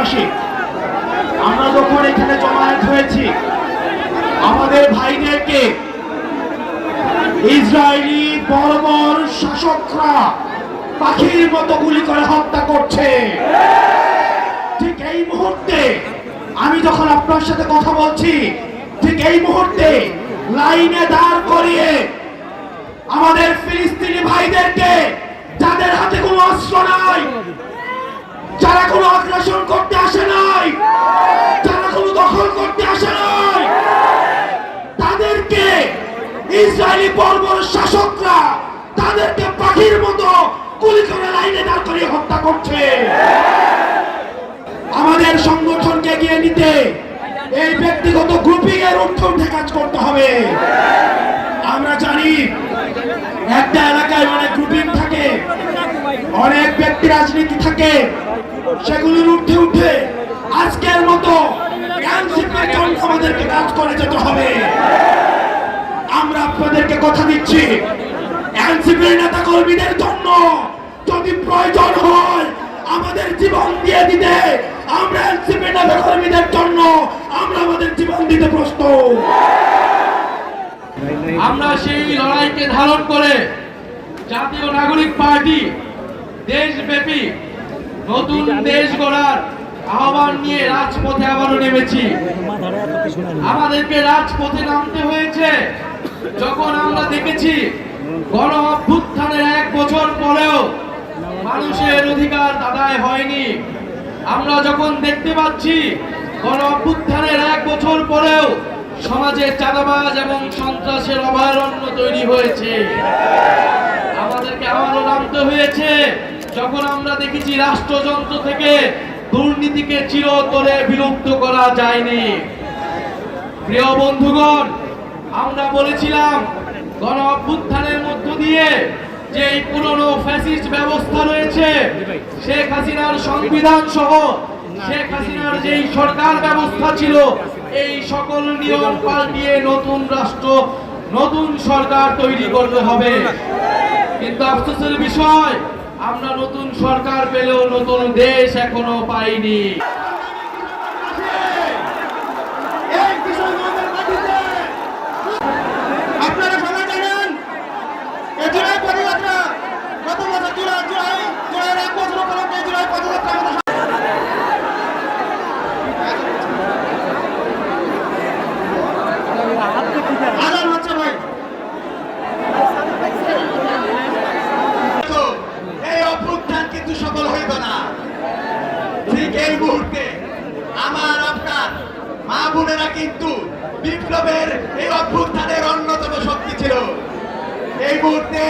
দেশবাসী, আমরা যখন এখানে জমায়েত হয়েছি, আমাদের ভাইদেরকে ইসরায়েলি বর্বর শাসকরা পাখির মতো গুলি করে হত্যা করছে। ঠিক এই মুহূর্তে আমি যখন আপনার সাথে কথা বলছি, ঠিক এই মুহূর্তে লাইনে দাঁড় করিয়ে আমাদের ফিলিস্তিনি ভাইদেরকে, যাদের হাতে কোনো অস্ত্র নাই যারা কোনো আগ্রাসন করতে আসে নাই, যারা কোনো দখল করতে আসে নাই, তাদেরকে ইসরায়েলি বর্বর শাসকরা তাদেরকে পাখির মতো গুলি করে লাইনে দাঁড় করিয়ে হত্যা করছে। আমাদের সংগঠনকে এগিয়ে নিতে এই ব্যক্তিগত গ্রুপিং এর ঊর্ধ্বে উঠে কাজ করতে হবে। আমরা জানি একটা এলাকায় অনেক গ্রুপিং থাকে, অনেক ব্যক্তি রাজনীতি থাকে সেগুলোর ঊর্ধ্বে উঠে আজকের মতো আমাদেরকে কাজ করে যেতে হবে। আমরা আপনাদেরকে কথা দিচ্ছি, এনসিপির নেতা কর্মীদের জন্য যদি প্রয়োজন হয় আমাদের জীবন দিয়ে দিতে, আমরা এনসিপি নেতা কর্মীদের জন্য আমরা আমাদের জীবন দিতে প্রস্তুত। আমরা সেই লড়াইকে ধারণ করে জাতীয় নাগরিক পার্টি দেশব্যাপী নতুন দেশ গড়ার আহ্বান নিয়ে রাজপথে আবারও নেমেছি। আমাদেরকে রাজপথে নামতে হয়েছে। যখন আমরা দেখেছি গণ অভ্যুত্থানের এক বছর পরেও মানুষের অধিকার আদায় হয়নি, আমরা যখন দেখতে পাচ্ছি গণ অভ্যুত্থানের এক বছর পরেও সমাজে চাঁদাবাজ এবং সন্ত্রাসের অভয়ারণ্য তৈরি হয়েছে। আমাদেরকে আবারও নামতে হয়েছে। যখন আমরা দেখেছি রাষ্ট্রযন্ত্র থেকে দুর্নীতিকে চিরতরে বিলুপ্ত করা যায়নি। প্রিয় বন্ধুগণ, আমরা বলেছিলাম গণ অভ্যুত্থানের মধ্য দিয়ে যে পুরনো ফ্যাসিস্ট ব্যবস্থা রয়েছে, শেখ হাসিনার সংবিধান সহ শেখ হাসিনার যেই সরকার ব্যবস্থা ছিল, এই সকল নিয়ম পাল্টিয়ে নতুন রাষ্ট্র, নতুন সরকার তৈরি করতে হবে। কিন্তু আফসোসের বিষয় আমরা নতুন সরকার পেলেও নতুন দেশ এখনও পাইনি। এই মুহূর্তে আমার আপনার মা বোনেরা কিন্তু বিপ্লবের এই অভ্যুত্থানের অন্যতম শক্তি ছিল। এই মুহূর্তে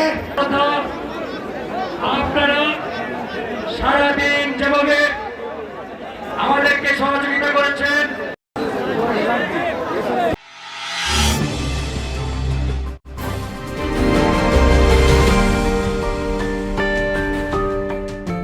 আপনারা সারাদিন